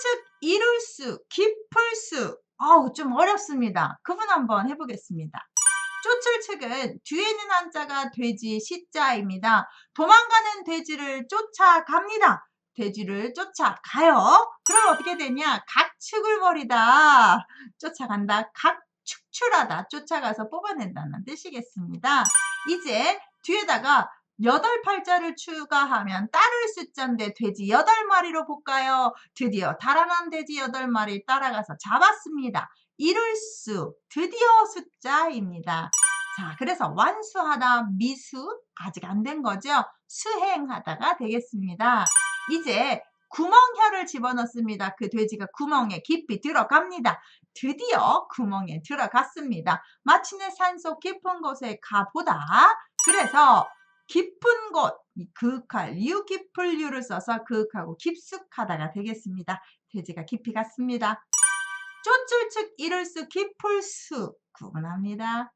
쫓을즉 이룰 수, 깊을 수. 아우, 좀 어렵습니다. 그분 한번 해보겠습니다. 쫓을 측은 뒤에 있는 한자가 돼지 시자입니다. 도망가는 돼지를 쫓아갑니다. 돼지를 쫓아가요. 그럼 어떻게 되냐? 각축을 벌이다. 쫓아간다. 각축출하다. 쫓아가서 뽑아낸다는 뜻이겠습니다. 이제 뒤에다가 여덟 팔자를 추가하면 따를 숫자인데 돼지 여덟 마리로 볼까요? 드디어 달아난 돼지 여덟 마리 따라가서 잡았습니다. 이룰 수, 드디어 숫자입니다. 자, 그래서 완수하다, 미수, 아직 안 된 거죠? 수행하다가 되겠습니다. 이제 구멍혀를 집어넣습니다. 그 돼지가 구멍에 깊이 들어갑니다. 드디어 구멍에 들어갔습니다. 마침내 산속 깊은 곳에 가보다. 그래서 깊은 곳, 그윽할, 리우 깊을 리우를 써서 그윽하고 깊숙하다가 되겠습니다. 돼지가 깊이 갔습니다. 쫓을 측 이룰 수 깊을 수 구분합니다.